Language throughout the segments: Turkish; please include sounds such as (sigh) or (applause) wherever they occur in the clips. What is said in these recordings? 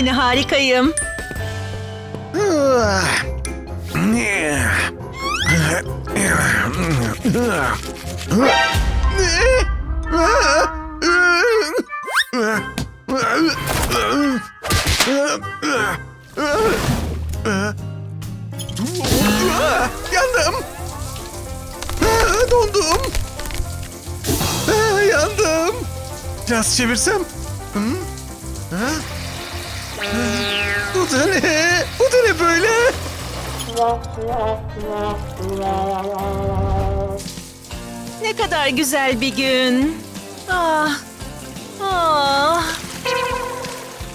Yine harikayım. Yandım. Dondum. Yandım. Biraz çevirsem. Hı? Ha? Da ne? Bu da ne böyle? Ne kadar güzel bir gün. Ah. Ah.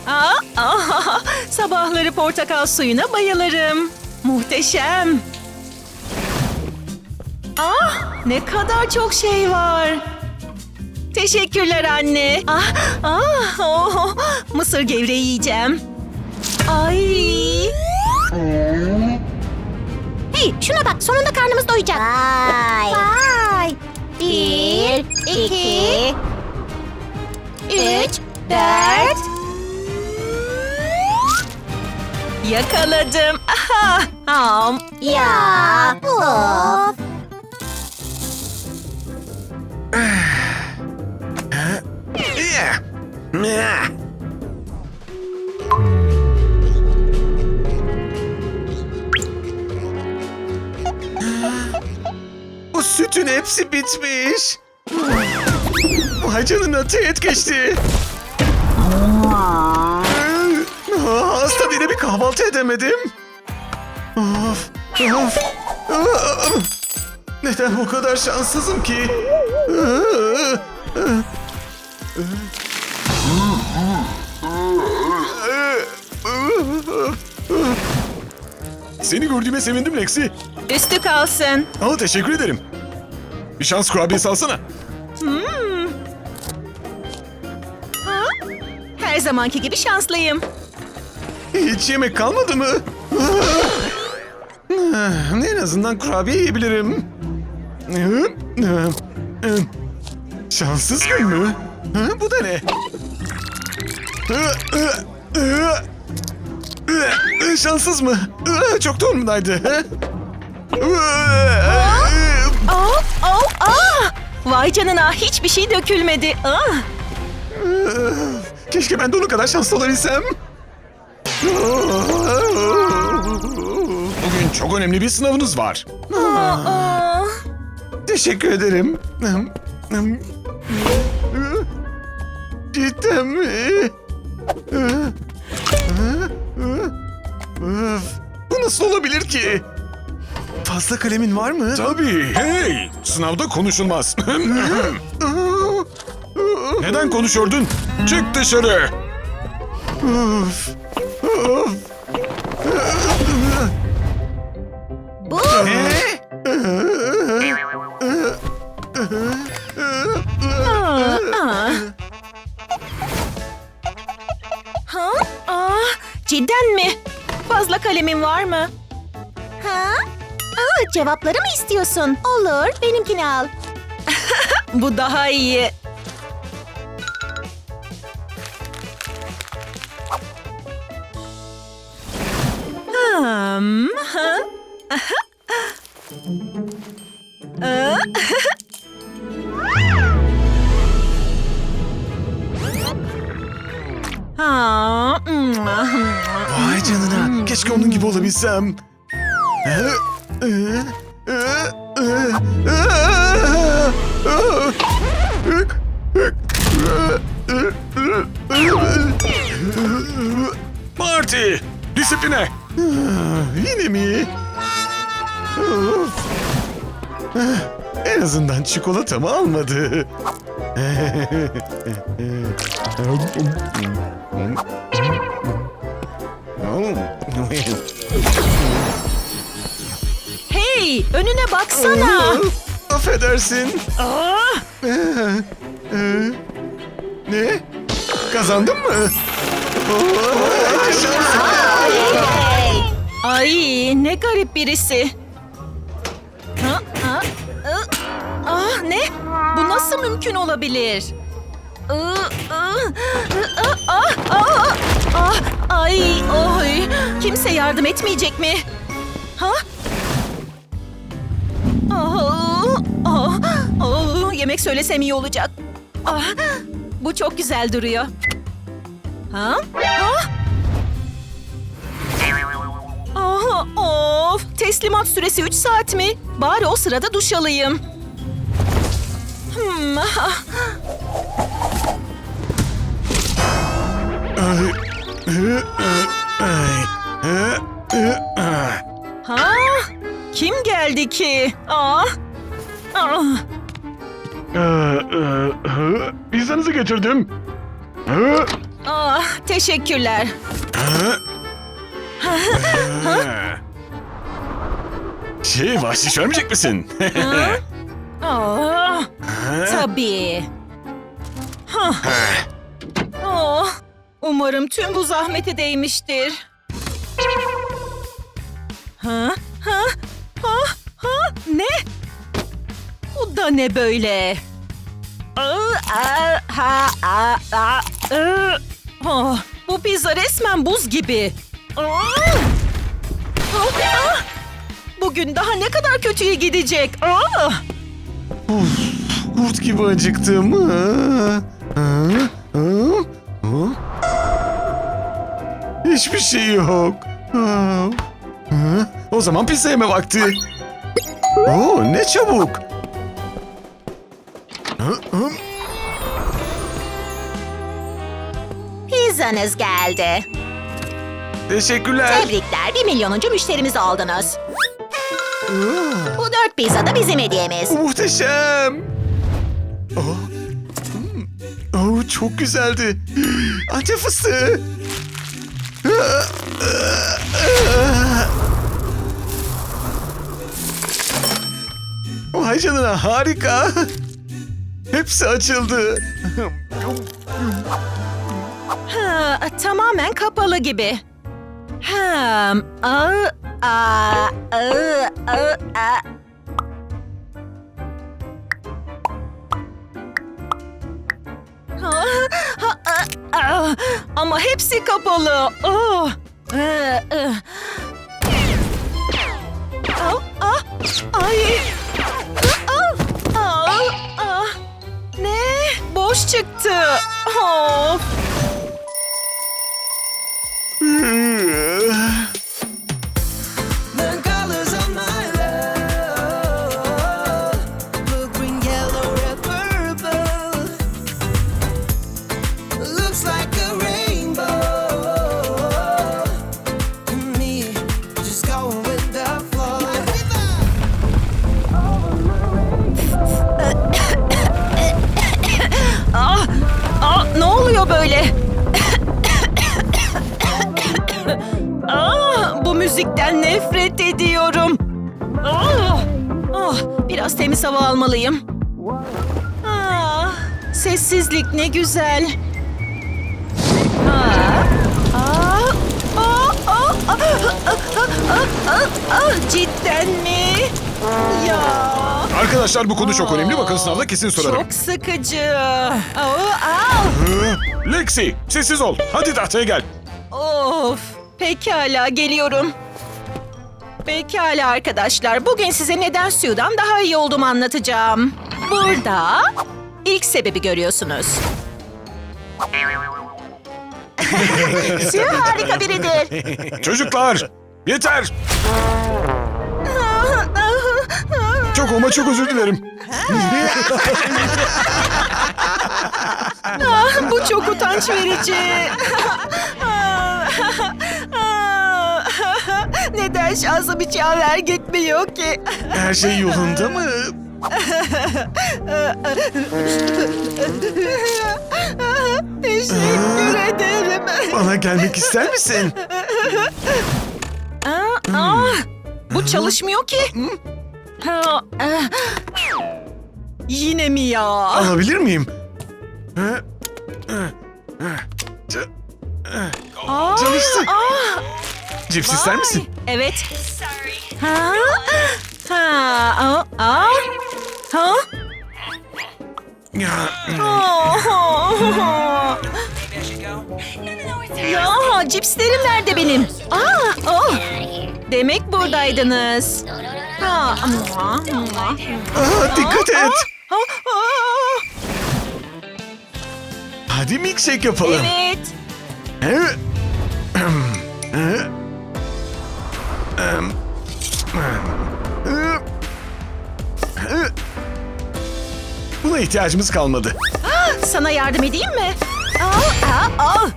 Ah, ah. Sabahları portakal suyuna bayılırım. Muhteşem. Ah, ne kadar çok şey var. Teşekkürler anne. Ah, ah, oh, mısır gevreği yiyeceğim. Ay. Hey şuna bak sonunda karnımız doyacak. Vay. Vay. Bir, iki, üç, dört. Yakaladım. Aha. Am. Ya. Of. Yeah. Sütün hepsi bitmiş. Vay canına teğet geçti. Aa, Hasta diye bir kahvaltı edemedim. Of, of. Aa, Neden bu kadar şanssızım ki? Seni gördüğüme sevindim Lexi. Üstü kalsın. Ama teşekkür ederim. Bir şans kurabiyesi alsana. Ha? Her zamanki gibi şanslıyım. Hiç yemek kalmadı mı? Ah, En azından kurabiye yiyebilirim. Şanssız gün mü? Bu da ne? Şanssız mı? Çok doğrumdaydı. Oh, oh, ah! Vay canına hiçbir şey dökülmedi. Ah! Keşke ben de onun kadar şanslı olabilsem. Bugün çok önemli bir sınavınız var. Aa, Teşekkür ederim. Cidden mi? Bu nasıl olabilir ki? Fazla kalemin var mı? Tabii. Hey! Sınavda konuşulmaz. (laughs) Neden konuşuyordun? Çık dışarı. Of, of. bu aa. Ha? Aa, cidden mi? Fazla kalemin var mı? Aa, cevapları mı istiyorsun? Olur benimkini al. (laughs) Bu daha iyi. Hmm, ha? (laughs) Aa, Ha, hmm. Vay canına. Keşke onun gibi olabilsem. (laughs) Marty! Disipline! Yine mi? Of. En azından çikolatamı almadı. Hey, önüne baksana. Affedersin. Aa, Ne? Kazandın mı? Ay, ne garip birisi. Ha, ha, ı, ah, ne? Bu nasıl mümkün olabilir? I, ı, ı, ı, ah, ah. Ah, ay, oy. Kimse yardım etmeyecek mi? Ha? Yemek söylesem iyi olacak. Ah, bu çok güzel duruyor. Ha? Ha? Ah, of, teslimat süresi 3 saat mi? Bari o sırada duş alayım. Hmm, ah. Hı, ah. Ha? Kim geldi ki? Ah. Ah. Ee, e, pizzanızı getirdim. Hı, Ah, teşekkürler. Hı. Şey, bahşiş vermeyecek misin? Ah, tabii. Hah. Oh, umarım tüm bu zahmete değmiştir. Ha? Ha? Ha? Ha? Ne? Da ne böyle? Oh, bu pizza resmen buz gibi. Aa! Ah! Bugün daha ne kadar kötüye gidecek? Aa! Kurt gibi acıktım. Hiçbir şey yok. O zaman pizza yeme vakti. Oo, ne çabuk. Pizzanız geldi. Teşekkürler. Tebrikler, bir milyonuncu müşterimiz oldunuz. Bu dört pizza da bizim hediyemiz. Muhteşem. Oh. Oh, çok güzeldi. Antep fıstığı. Vay canına harika. Hepsi açıldı. Tamamen kapalı gibi. Ha, a, a, a, a, a. Ha, ha, a, a. Ama hepsi kapalı. Oh. Ee, e. Au, ah, Ay. Ah, ah, ah. Ne? Boş çıktı. Of. 嗯。sessizlik ne güzel. Cidden mi? Ya. Arkadaşlar bu konu çok önemli. Bakın sınavda kesin sorarım. Çok sıkıcı. Lexi sessiz ol. Hadi tahtaya gel. Of. Pekala geliyorum. Pekala arkadaşlar. Bugün size neden Su'dan daha iyi olduğumu anlatacağım. Burada ilk sebebi görüyorsunuz. (laughs) Sue harika biridir. Çocuklar, yeter. Çok ama çok özür dilerim. Ah, bu çok utanç verici. Neden şansım hiç yaver gitmiyor ki? Her şey yolunda mı? Teşekkür ederim. Bana gelmek ister misin? Aa, aa, bu çalışmıyor ki. Ha, ah. Yine mi ya? Alabilir miyim? Aa, Çalıştı. aa, Cips ister misin? Evet. Ha? Ha? Aa, aa. Ha? Oh. Ya cipslerim nerede benim? Aa, oh. Demek buradaydınız. Ha, mua, mua. Aa, dikkat et. Ha, aa. Hadi milkshake yapalım. Evet. Buna ihtiyacımız kalmadı. Sana yardım edeyim mi? Aa, aa,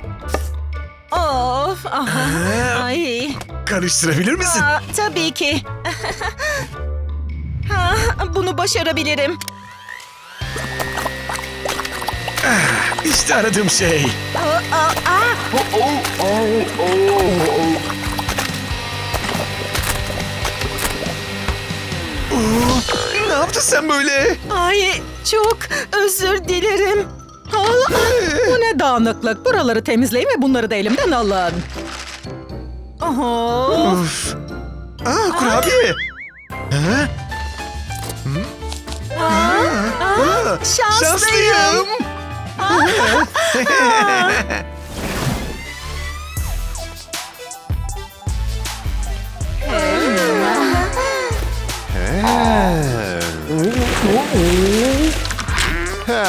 aa. Of, aha. Ay. Karıştırabilir misin? Aa, tabii ki. ha, (laughs) bunu başarabilirim. İşte aradığım şey. Aa, aa, aa. Ne yaptın sen böyle? Ay çok özür dilerim. Bu ne dağınıklık. Buraları temizleyin ve bunları da elimden alın. Oho. Of. Aa, kurabiye. Ha? Aa, şanslıyım. Şanslıyım. (laughs) (laughs)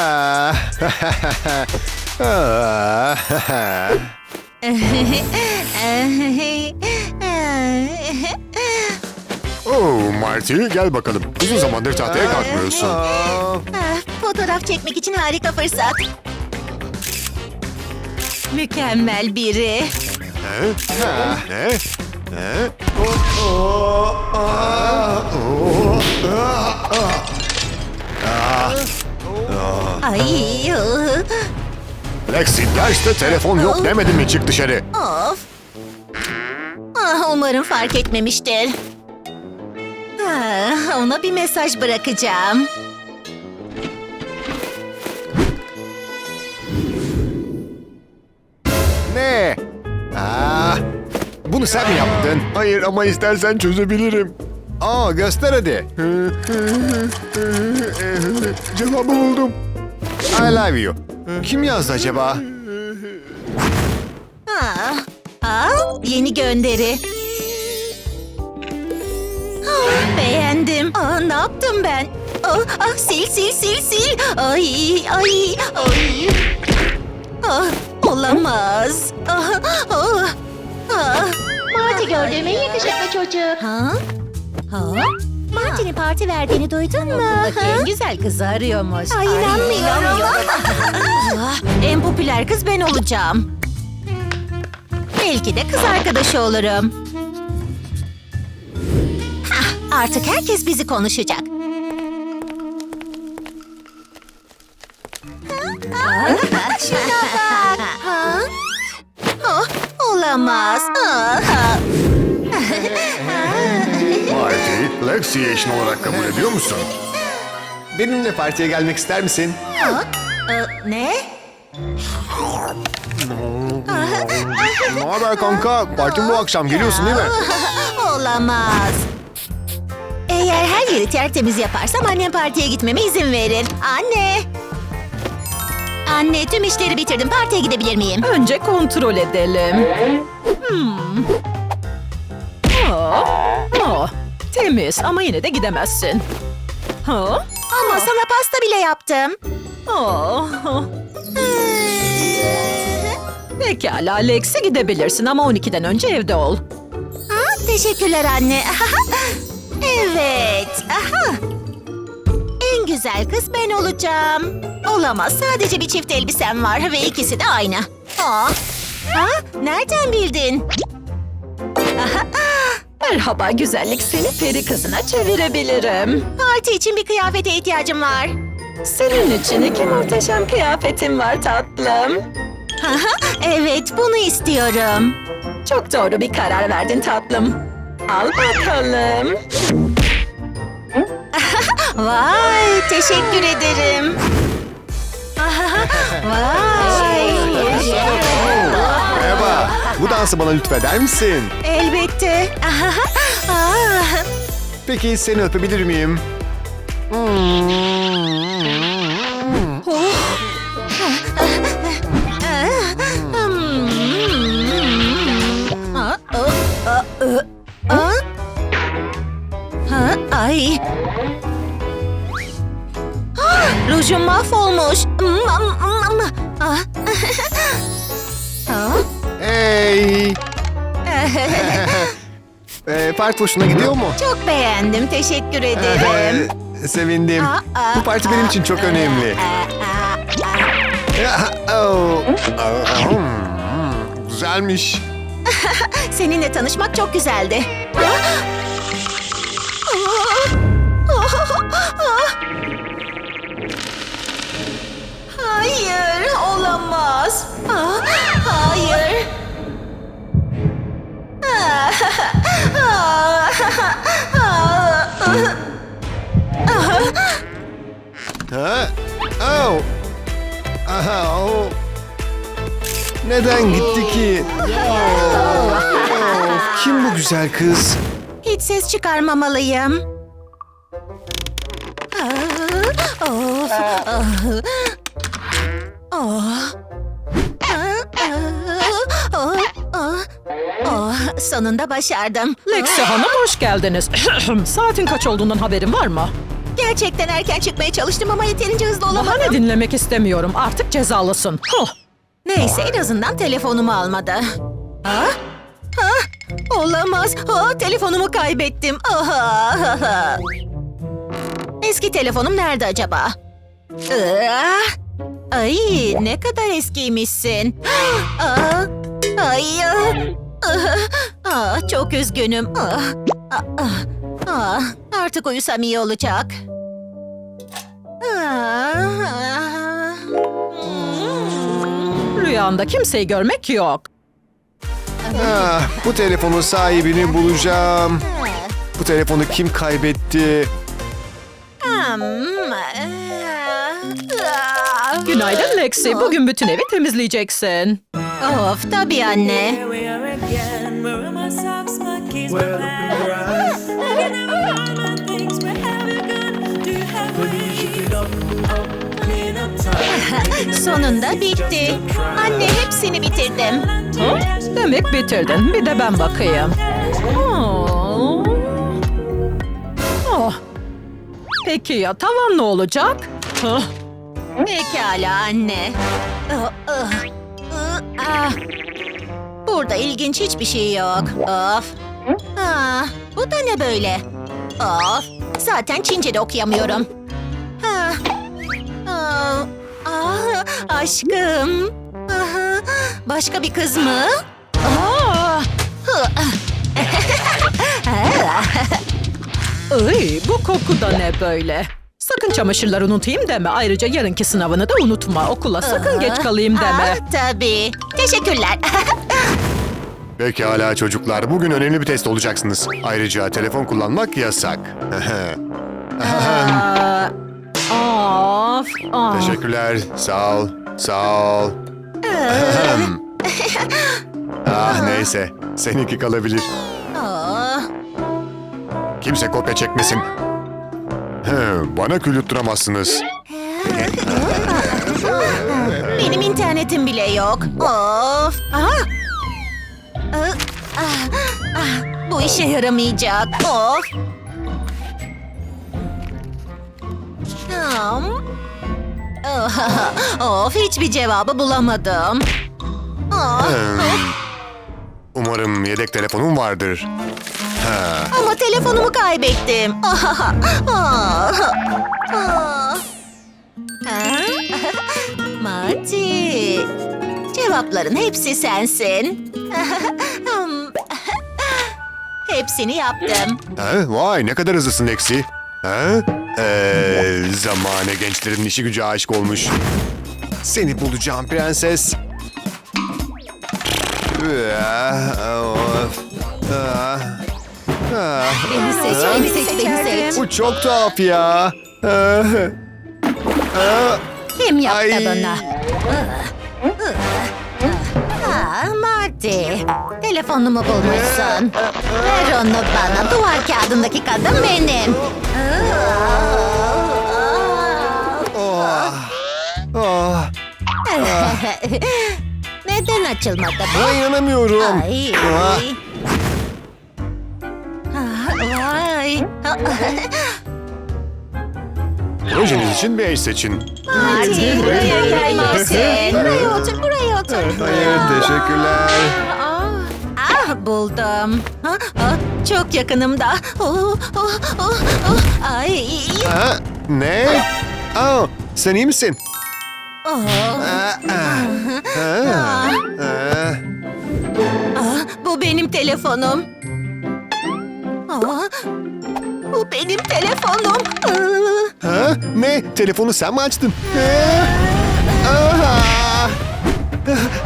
Oo Marty gel bakalım. Uzun zamandır tahtaya kalkmıyorsun. Ah, Fotoğraf çekmek için harika fırsat. Mükemmel biri. Ne? Ne? Ne? Ay, Lexi derste telefon yok demedin mi çık dışarı. of. Ah, umarım fark etmemiştir. Ah, ona bir mesaj bırakacağım. Ne? Aa, bunu sen mi yaptın? Hayır ama istersen çözebilirim. Aa göster hadi. Cevabı buldum. I love you. Kim yazdı acaba? Ah, ah, yeni gönderi. Ah, beğendim. Ah, ne yaptım ben? Ah, ah, sil sil sil sil. Ay ay ay. Ah, olamaz. Ah, ah, ah. Marty gördüğüm en yakışıklı çocuk. Ha? Ha? Marty'nin parti verdiğini duydun mu? En güzel kızı arıyormuş. Ay inanmıyorum. (laughs) Ah, en popüler kız ben olacağım. Belki de kız arkadaşı olurum. Hah, artık herkes bizi konuşacak. Şuna bak. (laughs) Ha? Oh, olamaz. Ah, ah. Lexi'yi eşin olarak kabul ediyor musun? Benimle partiye gelmek ister misin? Ee, ne? Ne haber kanka? Partim bu akşam geliyorsun değil mi? Olamaz. Eğer her yeri tertemiz yaparsam annem partiye gitmeme izin verir. Anne! Anne tüm işleri bitirdim. Partiye gidebilir miyim? Önce kontrol edelim. Hmm. Aa, temiz ama yine de gidemezsin. Ha? Ama sana pasta bile yaptım. Aa, Pekala Lex'e gidebilirsin ama 12'den önce evde ol. Ha, teşekkürler anne. (laughs) evet. Aha. En güzel kız ben olacağım. Olamaz. Sadece bir çift elbisem var ve ikisi de aynı. Aa. Ha? Nereden bildin? Merhaba güzellik seni peri kızına çevirebilirim. Parti için bir kıyafete ihtiyacım var. Senin için iki muhteşem kıyafetim var tatlım. Evet, bunu istiyorum. Çok doğru bir karar verdin tatlım. Al bakalım. (laughs) Vay, teşekkür ederim. (laughs) Vay. Merhaba. Bu dansı bana lütfeder misin? Elbette. (laughs) Peki seni öpebilir miyim? Ay. (gasps) Rujum mahvolmuş. Ah. (laughs) Ee, parti hoşuna gidiyor mu? Çok beğendim. Teşekkür ederim. Ee, Sevindim. Aa, Bu parti benim için çok önemli. Oh. Hmm, Güzelmiş. (laughs) Seninle tanışmak çok güzeldi. Hayır, olamaz. Ah. Ha? Oh. Aha, oh. Neden gitti ki? Of, kim bu güzel kız? Hiç ses çıkarmamalıyım. Ah, Of. ah, ah. Ah, ah, ah, ah. Sonunda başardım. Lexi Hanım hoş geldiniz. (coughs) Saatin kaç olduğundan haberin var mı? Gerçekten erken çıkmaya çalıştım ama yeterince hızlı olamadım. Bahane dinlemek istemiyorum. Artık cezalısın. Huh. Neyse en azından telefonumu almadı. Ha? Ha? Olamaz. Ha, telefonumu kaybettim. Aha. (laughs) Eski telefonum nerede acaba? Ah! Ay ne kadar eskiymişsin. (gasps) Ah, Ay. ah, ah, çok üzgünüm. Ah, ah, ah. Artık uyusam iyi olacak. Rüyanda kimseyi görmek yok. Ah, bu telefonun sahibini bulacağım. Bu telefonu kim kaybetti? Hmm, Günaydın Lexi. Bugün bütün evi temizleyeceksin. Of tabii anne. Sonunda bitti. Anne hepsini bitirdim. Hı? Demek bitirdin. Bir de ben bakayım. Oh. Oh. Peki ya tavan ne olacak? Huh. Pekala anne. Ah. Burada ilginç hiçbir şey yok. Of. Ah, bu da ne böyle? Of. Zaten Çince de okuyamıyorum. Ah. Ah, ah, aşkım. Başka bir kız mı? Ah. (laughs) Ay, bu koku da ne böyle? Sakın çamaşırları unutayım deme. Ayrıca yarınki sınavını da unutma. Okula sakın geç kalayım deme. Ah, tabii. Teşekkürler. (laughs) Pekala çocuklar, bugün önemli bir test olacaksınız. Ayrıca telefon kullanmak yasak. (laughs) Aa, Of, of. Teşekkürler, sağ ol, sağ ol. Ahem. (laughs) ah neyse, seninki kalabilir. Ah. Kimse kopya çekmesin. He, bana kül yutturamazsınız. (laughs) Benim internetim bile yok. Of. Aha. Ah, ah, ah. Bu işe yaramayacak. Of. (laughs) Of hiçbir cevabı bulamadım. Ah, Hmm. Umarım yedek telefonum vardır. Ha, Ama telefonumu kaybettim. (laughs) Ah, ah. (laughs) Marty. Cevapların hepsi sensin. Hmm. Hepsini yaptım. ha, vay ne kadar hızlısın Lexi. Ha? Ee, zamane gençlerin işi gücü aşık olmuş. Seni bulacağım prenses. Beni seç, beni seç, beni seç. Bu çok tuhaf ya. Kim yaptı Ay. bunu? Marty. Telefonumu bulmuşsun. Ver onu bana. Duvar kağıdındaki kadın benim. oh, oh. (laughs) Neden açılmadı Buna bu? inanamıyorum. Ay. Ah, Ah, Vay. Projeniz için bir eş seçin. Marty buraya gelmesin. Buraya otur, buraya otur. Hayır, teşekkürler. Ah buldum. Ha, ha, çok yakınımda. Oh, oh, oh, oh. Ay. Ha? Ne? Aa, sen iyi misin? Oh. Aa, aa. Aa, aa. Ah, bu benim telefonum. Ah, bu benim telefonum. Ha? Ne? Telefonu sen mi açtın? Aa! Aha!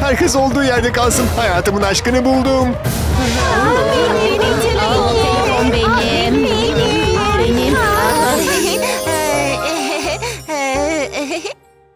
Herkes olduğu yerde kalsın. Hayatımın aşkını buldum. Ah,